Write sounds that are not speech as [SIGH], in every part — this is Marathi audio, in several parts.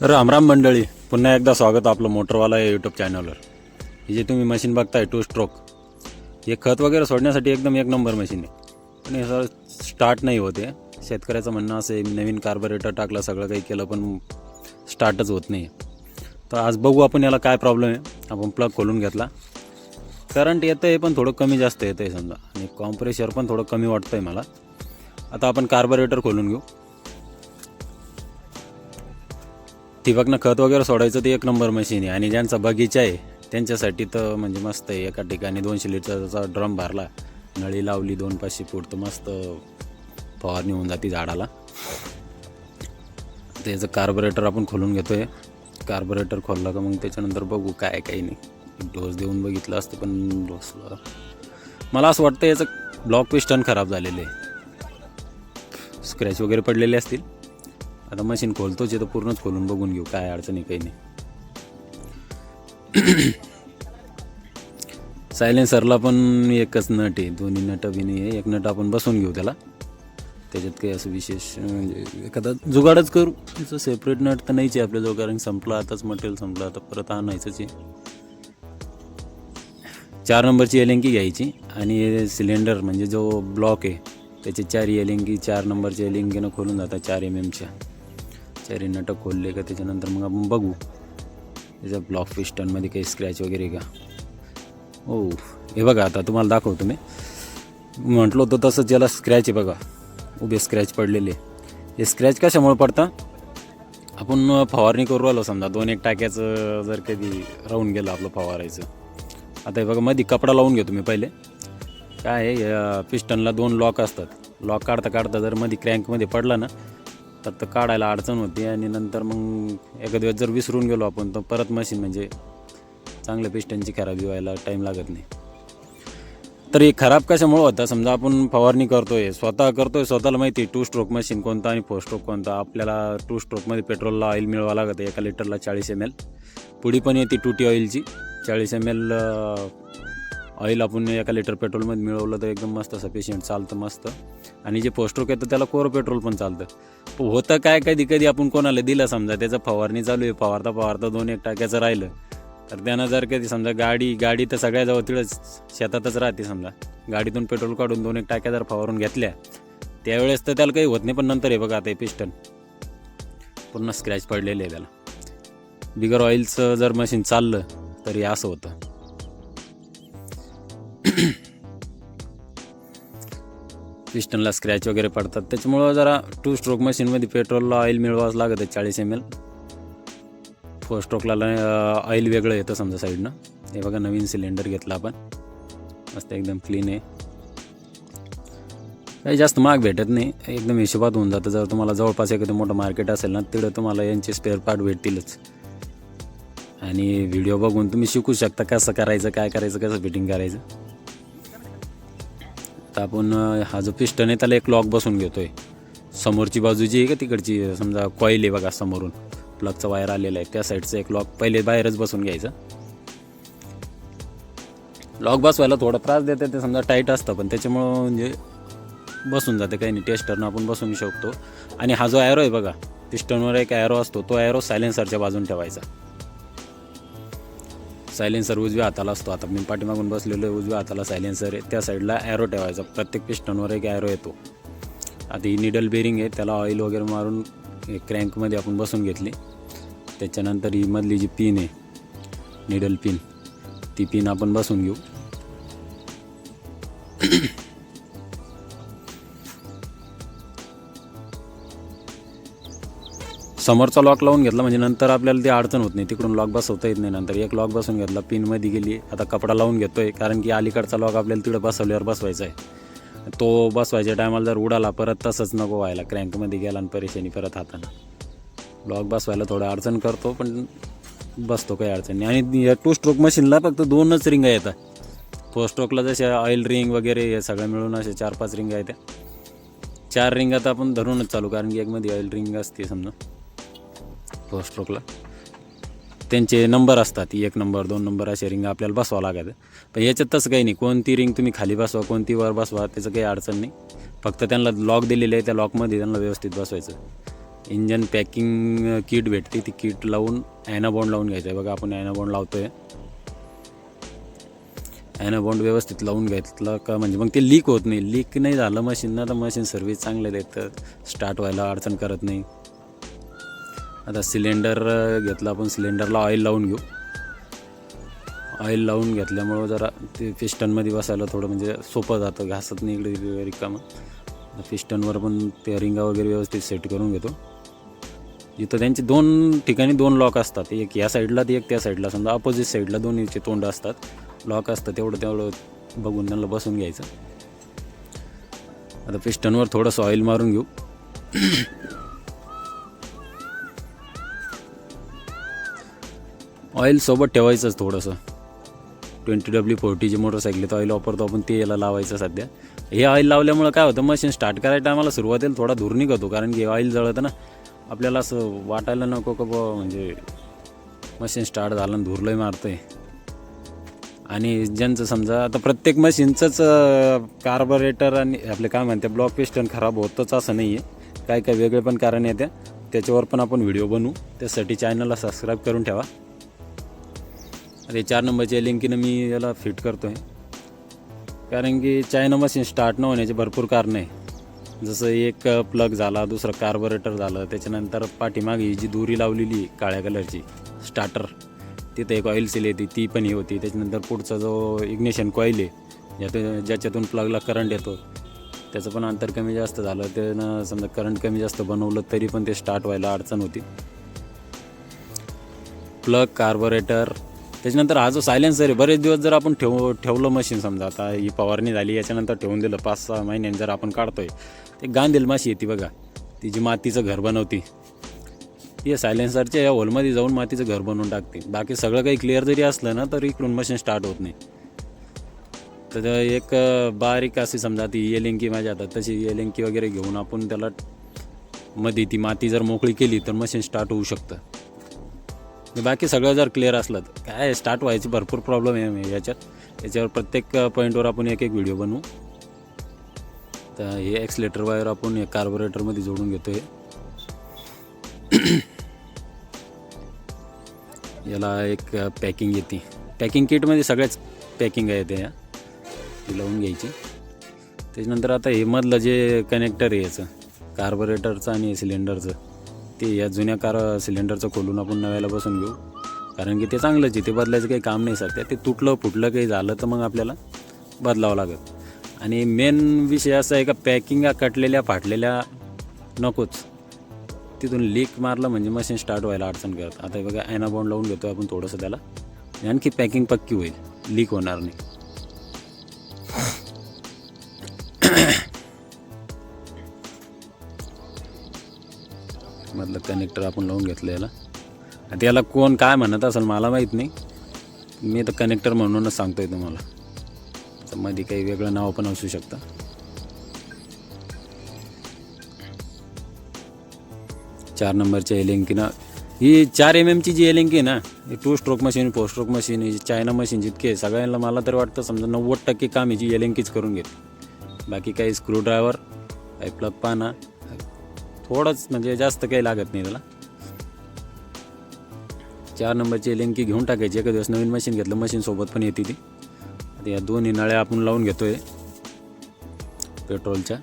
रामराम मंडळी पुन्हा एकदा स्वागत आपलं मोटरवाला या यूट्यूब चॅनलवर हे जे तुम्ही मशीन बघताय टू स्ट्रोक हे खत वगैरे सोडण्यासाठी एकदम एक नंबर मशीन आहे. पण हे सर स्टार्ट नाही होते शेतकऱ्याचं म्हणणं असं आहे नवीन कार्बोरेटर टाकलं सगळं काही केलं पण स्टार्टच होत नाही तर आज बघू आपण याला काय प्रॉब्लेम आहे. आपण प्लग खोलून घेतला. करंट येतं आहे पण थोडं कमी जास्त येतं आहे समजा. आणि कॉम्प्रेशर पण थोडं कमी वाटतं आहे मला. आता आपण कार्बोरेटर खोलून घेऊ. ठिबकनं खत वगैरे सोडायचं ते एक नंबर मशीन आहे. आणि ज्यांचा बगीचा आहे त्यांच्यासाठी तर म्हणजे मस्त आहे. एका ठिकाणी दोनशे लिटरचा ड्रम भरला नळी लावली दोन पाचशे फूट तर मस्त फवारणी होऊन जाते झाडाला. त्याचं कार्बोरेटर आपण खोलून घेतो आहे कार्बोरेटर खोलला का मग त्याच्यानंतर बघू काय काही नाही. डोस देऊन बघितलं असतं पण डोसला मला असं वाटतं याचं ब्लॉक पिस्टन खराब झालेले आहे. स्क्रॅच वगैरे पडलेले असतील. आता मशीन खोलतोच आहे तर पूर्णच खोलून बघून घेऊ काय अडचणी काही नाही. सायलेन्सरला पण एकच नट आहे दोन्ही नट बी नाही आहे एक नट आपण बसवून घेऊ त्याला. त्याच्यात काही असं विशेष म्हणजे एखादा जुगाडच करू. त्याचं सेपरेट नट तर नाहीच आहे आपल्याजवळ कारण संपलं आताच मटेरियल संपलं आता परत आणायचंच आहे. चार नंबरची एलेंकी घ्यायची आणि सिलेंडर म्हणजे जो ब्लॉक आहे त्याचे चार एलेंगी चार नंबरच्या एलेंगीनं खोलून जातात चार एम एमच्या तरी नटक खोलले का त्याच्यानंतर मग आपण बघू. त्याचा ब्लॉक पिस्टनमध्ये काही स्क्रॅच वगैरे का? हो हे बघा आता तुम्हाला दाखवतो मी. म्हटलं होतं तसंच याला स्क्रॅच आहे बघा. उभे स्क्रॅच पडलेले. हे स्क्रॅच कशामुळे पडतं? आपण फवारणी करू आलो समजा. दोन एक टाक्याचं जर कधी राहून गेलं आपलं फवारायचं. आता हे बघा मध्ये कपडा लावून घेतो मी पहिले. काय आहे या पिस्टनला दोन लॉक असतात. लॉक काढता काढता जर मध्ये क्रँकमध्ये पडला ना तर तर काढायला अडचण होती आणि नंतर मग एखाद्या दिवस जर विसरून गेलो आपण तर परत मशीन म्हणजे चांगल्या पिस्टनची खराबी व्हायला टाईम लागत नाही. तर हे खराब कशामुळं होतं? समजा आपण फवारणी करतोय स्वतः करतोय स्वतःला माहिती टू स्ट्रोक मशीन कोणतं आणि फोर स्ट्रोक कोणता. आपल्याला टू स्ट्रोकमध्ये पेट्रोलला ऑइल मिळवावं लागतं एका लिटरला चाळीस एम एल पुढी पण येते टूटी ऑइलची चाळीस एम एल ऑइल आपण एका लिटर पेट्रोलमध्ये मिळवलं तर एकदम मस्त सफिशियंट चालतं मस्त. आणि जे पोस्ट्रोक येतं त्याला कोर पेट्रोल पण चालतं. पण होतं काय कधी कधी आपण कोणाला दिलं समजा त्याचं फवारणी चालू आहे फवारता फवारता दोन एक टाक्याचं राहिलं. तर त्यानं जर कधी समजा गाडी गाडी तर सगळ्याजवळ तिळच शेतातच राहते समजा. गाडीतून पेट्रोल काढून दोन एक टाक्या जर फवारून घेतल्या त्यावेळेस तर त्याला काही होत नाही पण नंतर हे बघा आता हे पिस्टन पूर्ण स्क्रॅच पडलेले आहे त्याला. बिगर ऑइलचं जर मशीन चाललं तरी असं होतं. [CLEARS THROAT] पिस्टनला स्क्रॅच वगैरे पडतात. त्याच्यामुळं जरा टू स्ट्रोक मशीनमध्ये पेट्रोलला ऑइल मिळवावंच लागतं चाळीस एम एल फोर स्ट्रोकला ऑइल वेगळं येतं समजा साईडनं हे बघा नवीन सिलेंडर घेतला आपण. मस्त एकदम क्लीन आहे. काही जास्त महाग भेटत नाही. एकदम हिशोबात होऊन जातं. जर तुम्हाला जवळपास एखादं मोठं मार्केट असेल ना तिकडं तुम्हाला यांचे स्पेअर पार्ट भेटतीलच. आणि व्हिडिओ बघून तुम्ही शिकू शकता कसं करायचं काय करायचं कसं फिटिंग करायचं. तर आपण हा जो पिस्टन आहे त्याला एक लॉक बसून घेतोय. समोरची बाजू जी आहे का तिकडची समजा कॉईल आहे बघा समोरून. प्लगचा वायर आलेला आहे. त्या साईडचं एक लॉक पहिले बाहेरच बसून घ्यायचं. लॉक बसवायला थोडा त्रास देते ते समजा टाईट असतं पण त्याच्यामुळं म्हणजे बसून जाते. काही नाही टेस्टरनं आपण बसून शकतो. आणि हा जो ॲरो आहे बघा पिस्टनवर एक ॲरो असतो. तो ॲरो सायलेन्सरच्या बाजून ठेवायचा. सायलेन्सर उजव्या हाताला असतो. आता मी पाठीमागून बसलेलो आहे उजव्या हाताला सायलेन्सर आहे. त्या साईडला ॲरो ठेवायचा. प्रत्येक पिस्टनवर एक ॲरो येतो. आता ही निडल बेरिंग आहे. त्याला ऑइल वगैरे मारून क्रँकमध्ये आपण बसून घेतली. त्याच्यानंतर ही मधली जी पिन आहे निडल पिन ती पिन आपण बसून घेऊ. समोरचा लॉक लावून घेतला म्हणजे नंतर आपल्याला ती अडचण होत नाही. तिकडून लॉक बसवता येत नाही नंतर. एक लॉक बसून घेतला पिनमध्ये गेली. आता कपडा लावून घेतोय कारण की अलीकडचा लॉक आपल्याला तिकडं बसवल्यावर बसवायचा आहे. तो बसवायच्या टायमाला जर उडाला परत तसंच नको व्हायला. क्रँकमध्ये गेला आणि परेशानी परत हाताना. लॉक बसवायला थोडं अडचण करतो पण बसतो काही अडचण नाही. आणि या टू स्ट्रोक मशीनला फक्त दोनच रिंगा येतात फोर स्ट्रोकला जसे ऑइल रिंग वगैरे हे सगळं मिळून असे चार पाच रिंगा येत्या चार रिंग आता आपण धरूनच चालू कारण की एकमध्ये ऑइल रिंग असते समजा. फर्स्ट स्ट्रोकला त्यांचे नंबर असतात. एक नंबर दोन नंबर असे रिंग आपल्याला बसवा लागतं पण याच्यात तसं काही नाही. कोणती रिंग तुम्ही खाली बसवा कोणती वर बसवा त्याचं काही अडचण नाही. फक्त त्यांना लॉक दिलेलं आहे त्या लॉकमध्ये त्यांना व्यवस्थित बसवायचं. इंजन पॅकिंग किट भेटते. ती किट लावून ॲनाबॉन्ड लावून घ्यायचं. आहे बघा आपण ॲनाबॉन्ड लावतो आहे ॲनाबॉन्ड व्यवस्थित लावून घेतलं का म्हणजे मग ते लीक होत नाही. लीक नाही झालं मशीननं तर मशीन सर्व्हिस चांगलं देतं स्टार्ट व्हायला अडचण करत नाही. आता सिलेंडर घेतला आपण सिलेंडरला ऑइल लावून घेऊ. ऑइल लावून घेतल्यामुळं जरा ते पिस्टनमध्ये बसायला थोडं म्हणजे सोपं जातं. घासत नाही इकडे तिकडे रिकामं. पिस्टनवर पण ते रिंगा वगैरे व्यवस्थित सेट करून घेतो. इथं त्यांचे दोन ठिकाणी दोन लॉक असतात. एक या साईडला ते एक त्या साईडला समजा अपोजिट साईडला दोन्हीचे तोंड असतात. लॉक असतं तेवढं तेवढं बघून त्यांना बसून घ्यायचं. आता पिस्टनवर थोडंसं ऑइल मारून घेऊ. ऑइल सोबत ठेवायचंच थोडंसं. ट्वेंटी डब्ल्यू फोर्टी जे तर ऑइल वापरतो आपण ते याला लावायचं सध्या. हे ऑइल लावल्यामुळं काय होतं मशीन स्टार्ट करायच्या टायमाला सुरुवातीला थोडा धूर निघतो कारण की ऑइल जळतं ना. आपल्याला असं वाटायला नको का बुवा म्हणजे मशीन स्टार्ट झालं आणि धूरलंही आहे आणि ज्यांचं समजा आता प्रत्येक मशीनचंच कार्बोरेटर आणि आपले काय म्हणते ब्लॉक पिस्टन खराब होतंच असं नाही आहे काय काय वेगळे पण कारण येते त्याच्यावर पण आपण व्हिडिओ बनवू. त्यासाठी चॅनलला सबस्क्राईब करून ठेवा. अरे चार नंबरच्या लिंकीनं मी याला फिट करतो आहे कारण की चायना मशीन स्टार्ट न होण्याचे भरपूर कारणं आहे. जसं एक प्लग झाला दुसरं कार्बोरेटर झालं त्याच्यानंतर पाठीमागे जी दोरी लावलेली काळ्या कलरची स्टार्टर तिथं एक ऑइल सील येते ती पण ही होती. त्याच्यानंतर पुढचा जो इग्निशन कॉईल आहे ज्यातून ज्याच्यातून प्लगला करंट येतो त्याचं पण अंतर कमी जास्त झालं. त्यानं समजा करंट कमी जास्त बनवलं तरी पण ते स्टार्ट व्हायला अडचण होती. प्लग कार्बोरेटर त्याच्यानंतर हा जो सायलेन्सर आहे बरेच दिवस जर आपण ठेव ठेवलं मशीन समजा आता ही फवारणी झाली याच्यानंतर ठेवून दिलं पाच सहा महिन्यांनी जर आपण काढतोय ते गांधील माशी येते बघा. ती जी मातीचं घर बनवती ती सायलेन्सरच्या या होलमध्ये जाऊन मातीचं घर बनवून टाकते. बाकी सगळं काही क्लिअर जरी असलं ना तर इकडून मशीन स्टार्ट होत नाही. तर एक बारीक अशी समजा ती येलिंकी माझ्या हातात तशी येलिंकी वगैरे घेऊन आपण त्याला मध्ये ती माती जर मोकळी केली तर मशीन स्टार्ट होऊ शकतं. बाकी सगळं जर क्लिअर असलं तर. काय स्टार्ट व्हायची भरपूर प्रॉब्लेम आहे याच्यात. याच्यावर प्रत्येक पॉईंटवर आपण एक एक व्हिडिओ बनवू. तर हे एक्सलेटर वायर आपण एक कार्बोरेटरमध्ये जोडून घेतो आहे [CLEARS THROAT] याला एक पॅकिंग येते. पॅकिंग किटमध्ये सगळ्याच पॅकिंग आहे त्या ती लावून घ्यायची. त्याच्यानंतर आता हे मधलं जे कनेक्टर आहे याचं कार्बोरेटरचं आणि सिलेंडरचं ते या जुन्या कार सिलेंडरचं खोलून आपण नव्याला बसून घेऊ. कारण की ते चांगलंच आहे ते बदलायचं काही काम नाही सध्या. ते तुटलं फुटलं काही झालं तर मग आपल्याला बदलावं लागत आणि मेन विषय असा आहे का पॅकिंग कटलेल्या फाटलेल्या नकोच. तिथून लीक मारलं म्हणजे मशीन स्टार्ट व्हायला अडचण करत आता बघा ॲनाबॉन्ड लावून घेतो आपण थोडंसं त्याला. आणखी पॅकिंग पक्की होईल. लीक होणार नाही. मधलं कनेक्टर आपण लावून घेतलं याला. आता याला कोण काय म्हणत असेल मला माहीत नाही. मी तर कनेक्टर म्हणूनच सांगतोय तुम्हाला. तर मध्ये काही वेगळं नाव पण असू शकतं. चार नंबरच्या एलिंकीनं ही चार एम एमची जी एलिंकी आहे ना ही two stroke machine four stroke machine ही चायना मशीन जितके आहे, सगळ्यांना मला तर वाटतं समजा नव्वद टक्के काम हिची एलिंकीच करून घेते. बाकी काही स्क्रूड्रायव्हर काही प्लग पाना थोडंच म्हणजे जास्त काही लागत नाही त्याला. चार नंबरची लिंकी घेऊन टाकायची. एका दिवस नवीन मशीन घेतलं मशीन सोबत पण येते ती. आता या दोन्ही नळ्या आपण लावून घेतोय. पेट्रोलच्या.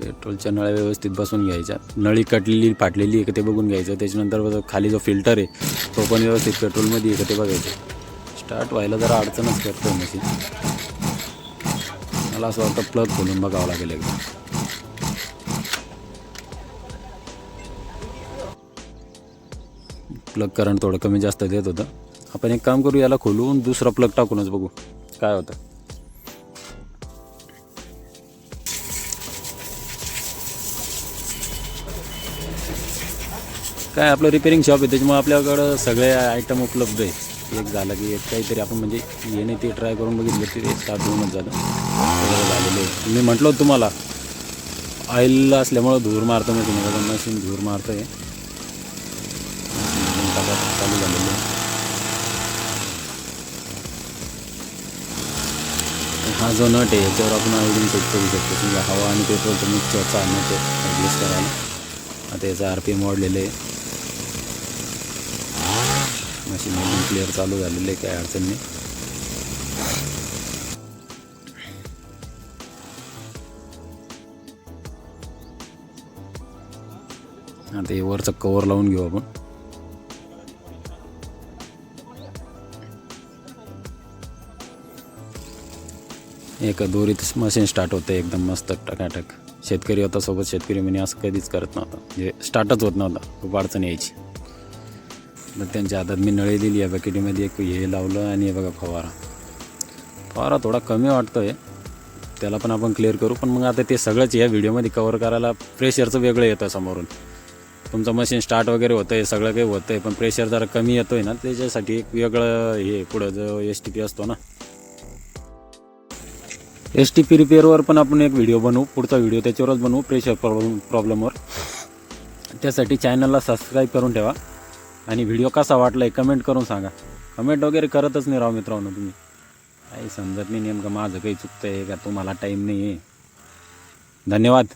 पेट्रोलच्या नळ्या व्यवस्थित बसून घ्यायच्या. नळी कटलेली फाटलेली आहे का ते बघून घ्यायचं. त्याच्यानंतर खाली जो फिल्टर आहे तो पण व्यवस्थित पेट्रोलमध्ये आहे का ते बघायचं. स्टार्ट व्हायला जरा अडचणच करतो मशीन मला असं वाटतं प्लग खोलून बघावं लागेल एकदा. प्लग करंट थोडं कमी जास्त देत होतं. आपण एक काम करू याला खोलून दुसरा प्लग टाकूनच बघू. काय होतं? काय आपलं रिपेरिंग शॉप आहे त्याच्यामुळे आपल्याकडं सगळे आयटम उपलब्ध आहे. एक झालं की एक काहीतरी आपण म्हणजे येणे ते ट्राय करून बघितलं ते स्टार्ट होऊनच झालं सगळं झालेलं मी म्हटलं होतं तुम्हाला ऑइल असल्यामुळं धूर मारतो मी तुम्हाला मशीन धूर मारतं आहे चालू झालेलं हा जो नट आहे याच्यावर आपण आवडून सेट करू शकतो. समजा हवा आणि पेट्रोलचं मिक्सरचा नट आहे ॲडजस्ट करायला. आता याचं आर पी एम वाढलेलं आहे. मशीन क्लिअर चालू झालेलं आहे काय अडचण नाही. आता हे वरचं कवर लावून घेऊ आपण. एका दोरीत मशीन स्टार्ट होतं एकदम मस्त टकाटक. शेतकरी होता सोबत शेतकरी म्हणे असं कधीच करत नव्हता. म्हणजे स्टार्टच होत नव्हता खूप अडचण यायची. मग त्यांच्या हातात मी नळी दिली या बकेटीमध्ये एक हे लावलं आणि हे बघा फवारा. फवारा थोडा कमी वाटतोय त्याला पण आपण क्लिअर करू. पण मग आता ते सगळंच या व्हिडिओमध्ये कवर करायला प्रेशरचं वेगळं येतं समोरून. तुमचं मशीन स्टार्ट वगैरे होतं आहे सगळं काही होतं आहे पण प्रेशर जरा कमी येतो आहे ना त्याच्यासाठी एक वेगळं हे पुढं जो एस टी पी असतो ना. एस टी पी रिपेअरवर पण आपण एक व्हिडिओ बनवू पुढचा व्हिडिओ त्याच्यावरच बनवू प्रेशर प्रॉब्लेम प्रॉब्लेमवर त्यासाठी चॅनलला सबस्क्राईब करून ठेवा. आणि व्हिडिओ कसा वाटला आहे कमेंट करून सांगा. कमेंट वगैरे करतच नाही राव मित्रांनो तुम्ही. काही समजत नाही नेमकं माझं काही चुकतं आहे का तुम्हाला टाईम नाही आहे धन्यवाद.